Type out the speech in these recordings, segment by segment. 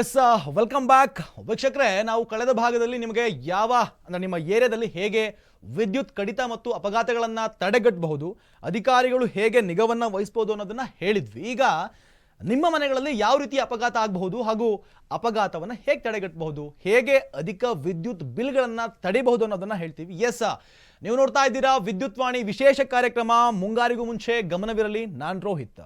S welcome back ವೀಕ್ಷಕರೇ, ನಾವು ಕಳೆದ ಭಾಗದಲ್ಲಿ ನಿಮಗೆ ಯಾವ, ಅಂದರೆ ನಿಮ್ಮ ಏರಿಯಾದಲ್ಲಿ ಹೇಗೆ ವಿದ್ಯುತ್ ಕಡಿತ ಮತ್ತು ಅಪಘಾತಗಳನ್ನು ತಡೆಗಟ್ಟಬಹುದು, ಅಧಿಕಾರಿಗಳು ಹೇಗೆ ನಿಗವನ್ನು ವಹಿಸ್ಬೋದು ಅನ್ನೋದನ್ನು ಹೇಳಿದ್ವಿ. ಈಗ ನಿಮ್ಮ ಮನೆಗಳಲ್ಲಿ ಯಾವ ರೀತಿ ಅಪಘಾತ ಆಗಬಹುದು ಹಾಗೂ ಅಪಘಾತವನ್ನು ಹೇಗೆ ತಡೆಗಟ್ಟಬಹುದು, ಹೇಗೆ ಅಧಿಕ ವಿದ್ಯುತ್ ಬಿಲ್ಗಳನ್ನು ತಡೆಯಬಹುದು ಅನ್ನೋದನ್ನು ಹೇಳ್ತೀವಿ. ಎಸ್ ನೀವು ನೋಡ್ತಾ ಇದ್ದೀರಾ ವಿದ್ಯುತ್ ವಾಣಿ ವಿಶೇಷ ಕಾರ್ಯಕ್ರಮ. ಮುಂಗಾರಿಗೂ ಮುಂಚೆ ಗಮನವಿರಲಿ. ನಾನ್ ರೋಹಿತ್.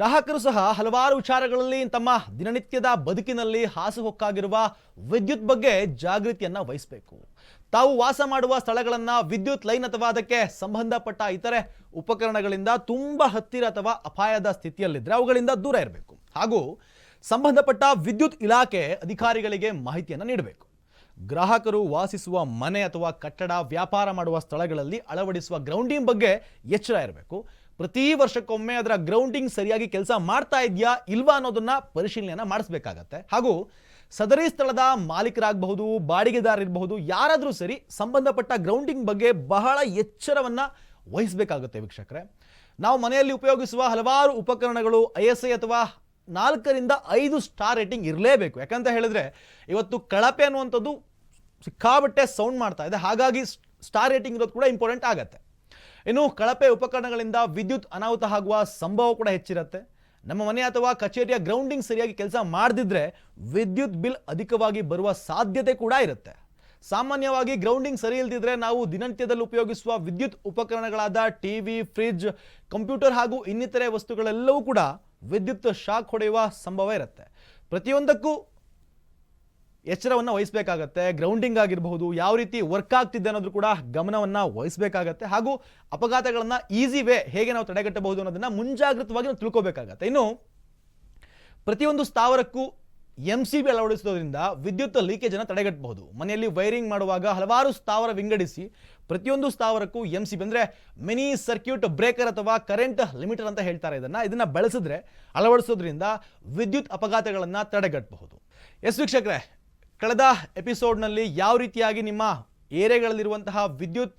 ಗ್ರಾಹಕರು ಸಹ ಹಲವಾರು ವಿಚಾರಗಳಲ್ಲಿ ತಮ್ಮ ದಿನನಿತ್ಯದ ಬದುಕಿನಲ್ಲಿ ಹಾಸುಹೊಕ್ಕಾಗಿರುವ ವಿದ್ಯುತ್ ಬಗ್ಗೆ ಜಾಗೃತಿಯನ್ನ ವಹಿಸಬೇಕು. ತಾವು ವಾಸ ಮಾಡುವ ಸ್ಥಳಗಳನ್ನು ವಿದ್ಯುತ್ ಲೈನ್ ಅಥವಾ ಅದಕ್ಕೆ ಸಂಬಂಧಪಟ್ಟ ಇತರೆ ಉಪಕರಣಗಳಿಂದ ತುಂಬಾ ಹತ್ತಿರ ಅಥವಾ ಅಪಾಯದ ಸ್ಥಿತಿಯಲ್ಲಿದ್ದರೆ ಅವುಗಳಿಂದ ದೂರ ಇರಬೇಕು. ಹಾಗೂ ಸಂಬಂಧಪಟ್ಟ ವಿದ್ಯುತ್ ಇಲಾಖೆ ಅಧಿಕಾರಿಗಳಿಗೆ ಮಾಹಿತಿಯನ್ನು ನೀಡಬೇಕು. ಗ್ರಾಹಕರು ವಾಸಿಸುವ ಮನೆ ಅಥವಾ ಕಟ್ಟಡ ವ್ಯಾಪಾರ ಮಾಡುವ ಸ್ಥಳಗಳಲ್ಲಿ ಅಳವಡಿಸುವ ಗ್ರೌಂಡಿಂಗ್ ಬಗ್ಗೆ ಎಚ್ಚರ ಇರಬೇಕು. ಪ್ರತಿ ವರ್ಷಕ್ಕೊಮ್ಮೆ ಅದರ ಗ್ರೌಂಡಿಂಗ್ ಸರಿಯಾಗಿ ಕೆಲಸ ಮಾಡ್ತಾ ಇದೆಯಾ ಇಲ್ವಾ ಅನ್ನೋದನ್ನ ಪರಿಶೀಲನೆಯನ್ನು ಮಾಡಿಸ್ಬೇಕಾಗತ್ತೆ. ಹಾಗೂ ಸದರಿ ಸ್ಥಳದ ಮಾಲೀಕರಾಗಬಹುದು ಬಾಡಿಗೆದಾರರಿರಬಹುದು ಯಾರಾದರೂ ಸರಿ ಸಂಬಂಧಪಟ್ಟ ಗ್ರೌಂಡಿಂಗ್ ಬಗ್ಗೆ ಬಹಳ ಎಚ್ಚರವನ್ನು ವಹಿಸಬೇಕಾಗುತ್ತೆ ವೀಕ್ಷಕರೇ. ನಾವು ಮನೆಯಲ್ಲಿ ಉಪಯೋಗಿಸುವ ಹಲವಾರು ಉಪಕರಣಗಳು, ಐ ಎಸ್ ಐ ಅಥವಾ ನಾಲ್ಕರಿಂದ ಐದು ಸ್ಟಾರ್ ರೇಟಿಂಗ್ ಇರಲೇಬೇಕು. ಯಾಕಂತ ಹೇಳಿದ್ರೆ ಇವತ್ತು ಕಳಪೆ ಅನ್ನುವಂಥದ್ದು ಸಿಕ್ಕಾಬಟ್ಟೆ ಸೌಂಡ್ ಮಾಡ್ತಾ ಇದೆ. ಹಾಗಾಗಿ ಸ್ಟಾರ್ ರೇಟಿಂಗ್ ಇರೋದು ಕೂಡ ಇಂಪಾರ್ಟೆಂಟ್ ಆಗತ್ತೆ. ಇನ್ನು ಕಳಪೆ ಉಪಕರಣಗಳಿಂದ ವಿದ್ಯುತ್ ಅನಾಹುತ ಆಗುವ ಸಂಭವ ಕೂಡ ಹೆಚ್ಚಿರುತ್ತೆ. ನಮ್ಮ ಮನೆ ಅಥವಾ ಕಚೇರಿಯ ಗ್ರೌಂಡಿಂಗ್ ಸರಿಯಾಗಿ ಕೆಲಸ ಮಾಡದಿದ್ರೆ ವಿದ್ಯುತ್ ಬಿಲ್ ಅಧಿಕವಾಗಿ ಬರುವ ಸಾಧ್ಯತೆ ಕೂಡ ಇರುತ್ತೆ. ಸಾಮಾನ್ಯವಾಗಿ ಗ್ರೌಂಡಿಂಗ್ ಸರಿ ಇಲ್ದಿದ್ರೆ ನಾವು ದಿನನಿತ್ಯದಲ್ಲಿ ಉಪಯೋಗಿಸುವ ವಿದ್ಯುತ್ ಉಪಕರಣಗಳಾದ ಟಿ ವಿ ಫ್ರಿಜ್ ಕಂಪ್ಯೂಟರ್ ಹಾಗೂ ಇನ್ನಿತರೆ ವಸ್ತುಗಳೆಲ್ಲವೂ ಕೂಡ ವಿದ್ಯುತ್ ಶಾಕ್ ಹೊಡೆಯುವ ಸಂಭವ ಇರುತ್ತೆ. ಪ್ರತಿಯೊಂದಕ್ಕೂ ಎಚ್ಚರವನ್ನು ವಹಿಸಬೇಕಾಗತ್ತೆ ಗ್ರೌಂಡಿಂಗ್ ಆಗಿರಬಹುದು, ಯಾವ ರೀತಿ ವರ್ಕ್ ಆಗ್ತಿದೆ ಅನ್ನೋದು ಕೂಡ ಗಮನವನ್ನು ವಹಿಸಬೇಕಾಗತ್ತೆ. ಹಾಗೂ ಅಪಘಾತಗಳನ್ನು ಈಸಿ ವೇ ಹೇಗೆ ನಾವು ತಡೆಗಟ್ಟಬಹುದು ಅನ್ನೋದನ್ನು ಮುಂಜಾಗ್ರತವಾಗಿ ನಾವು ತಿಳ್ಕೋಬೇಕಾಗತ್ತೆ. ಇನ್ನು ಪ್ರತಿಯೊಂದು ಸ್ಥಾವರಕ್ಕೂ ಎಂ ಸಿ ಬಿ ಅಳವಡಿಸೋದ್ರಿಂದ ವಿದ್ಯುತ್ ಲೀಕೇಜ್ ಅನ್ನು ತಡೆಗಟ್ಟಬಹುದು. ಮನೆಯಲ್ಲಿ ವೈರಿಂಗ್ ಮಾಡುವಾಗ ಹಲವಾರು ಸ್ಥಾವರ ವಿಂಗಡಿಸಿ ಪ್ರತಿಯೊಂದು ಸ್ಥಾವರಕ್ಕೂ ಎಂ ಸಿ ಬಿ ಅಂದರೆ ಮಿನಿ ಸರ್ಕ್ಯೂಟ್ ಬ್ರೇಕರ್ ಅಥವಾ ಕರೆಂಟ್ ಲಿಮಿಟರ್ ಅಂತ ಹೇಳ್ತಾರೆ ಇದನ್ನ. ಇದನ್ನ ಬಳಸಿದ್ರೆ ಅಳವಡಿಸೋದ್ರಿಂದ ವಿದ್ಯುತ್ ಅಪಘಾತಗಳನ್ನು ತಡೆಗಟ್ಟಬಹುದು. ಎಸ್ ವೀಕ್ಷಕರೇ ಕಳೆದ ಎಪಿಸೋಡ್ನಲ್ಲಿ ಯಾವ ರೀತಿಯಾಗಿ ನಿಮ್ಮ ಏರಿಯಾಗಳಲ್ಲಿರುವಂತಹ ವಿದ್ಯುತ್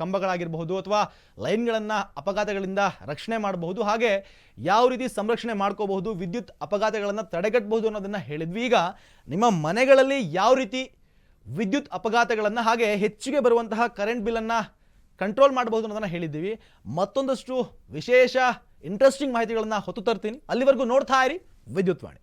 ಕಂಬಗಳಾಗಿರಬಹುದು ಅಥವಾ ಲೈನ್ಗಳನ್ನು ಅಪಘಾತಗಳಿಂದ ರಕ್ಷಣೆ ಮಾಡಬಹುದು, ಹಾಗೆ ಯಾವ ರೀತಿ ಸಂರಕ್ಷಣೆ ಮಾಡ್ಕೋಬಹುದು, ವಿದ್ಯುತ್ ಅಪಘಾತಗಳನ್ನು ತಡೆಗಟ್ಟಬಹುದು ಅನ್ನೋದನ್ನು ಹೇಳಿದ್ವಿ. ಈಗ ನಿಮ್ಮ ಮನೆಗಳಲ್ಲಿ ಯಾವ ರೀತಿ ವಿದ್ಯುತ್ ಅಪಘಾತಗಳನ್ನು ಹಾಗೆ ಹೆಚ್ಚಿಗೆ ಬರುವಂತಹ ಕರೆಂಟ್ ಬಿಲ್ಲನ್ನು ಕಂಟ್ರೋಲ್ ಮಾಡಬಹುದು ಅನ್ನೋದನ್ನು ಹೇಳಿದ್ದೀವಿ. ಮತ್ತೊಂದಷ್ಟು ವಿಶೇಷ ಇಂಟ್ರೆಸ್ಟಿಂಗ್ ಮಾಹಿತಿಗಳನ್ನು ಹೊತ್ತು ತರ್ತೀನಿ. ಅಲ್ಲಿವರೆಗೂ ನೋಡ್ತಾ ಇರಿ ವಿದ್ಯುತ್ ವಾಣಿ.